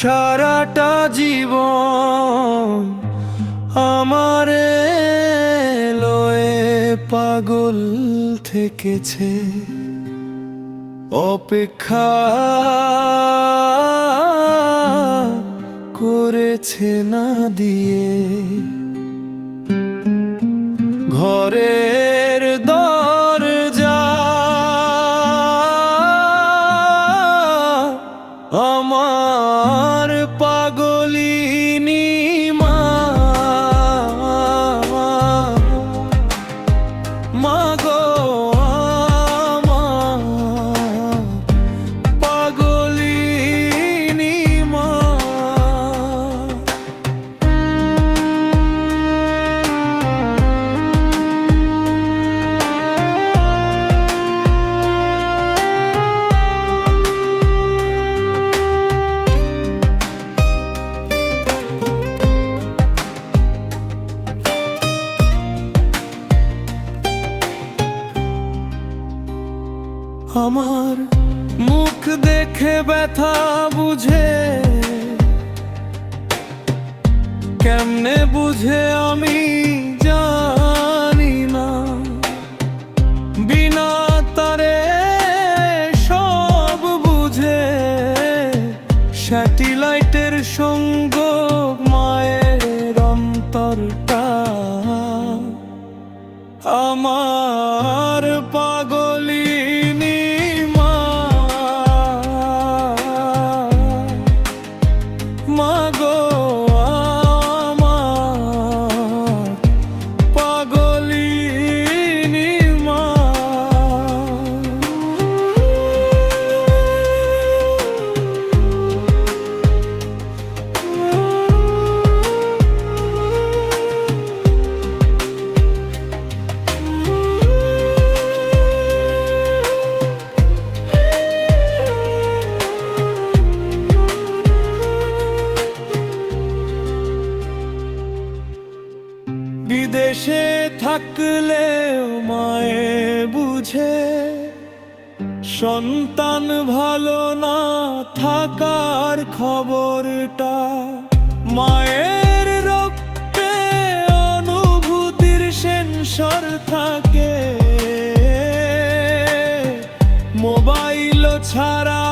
সারাটা জীবন আমারে লয়ে পাগল থেকেছে। অপেক্ষা করেছে না দিয়ে। ঘরের আমার পাগলিনী আমার মুখ দেখে ব্যথা বুঝে। কেমনে বুঝে আমি জানি না। বিনা তারে সব বুঝে। স্যাটেলাইটের সঙ্গ মায়ের অন্তরটা। আমার বিদেশে থাকলেও মায়ে বুঝে, সন্তান ভালো না থাকার খবরটা মায়ের রক্তে অনুভূতির সেন্সর থাকে। মোবাইল ছাড়া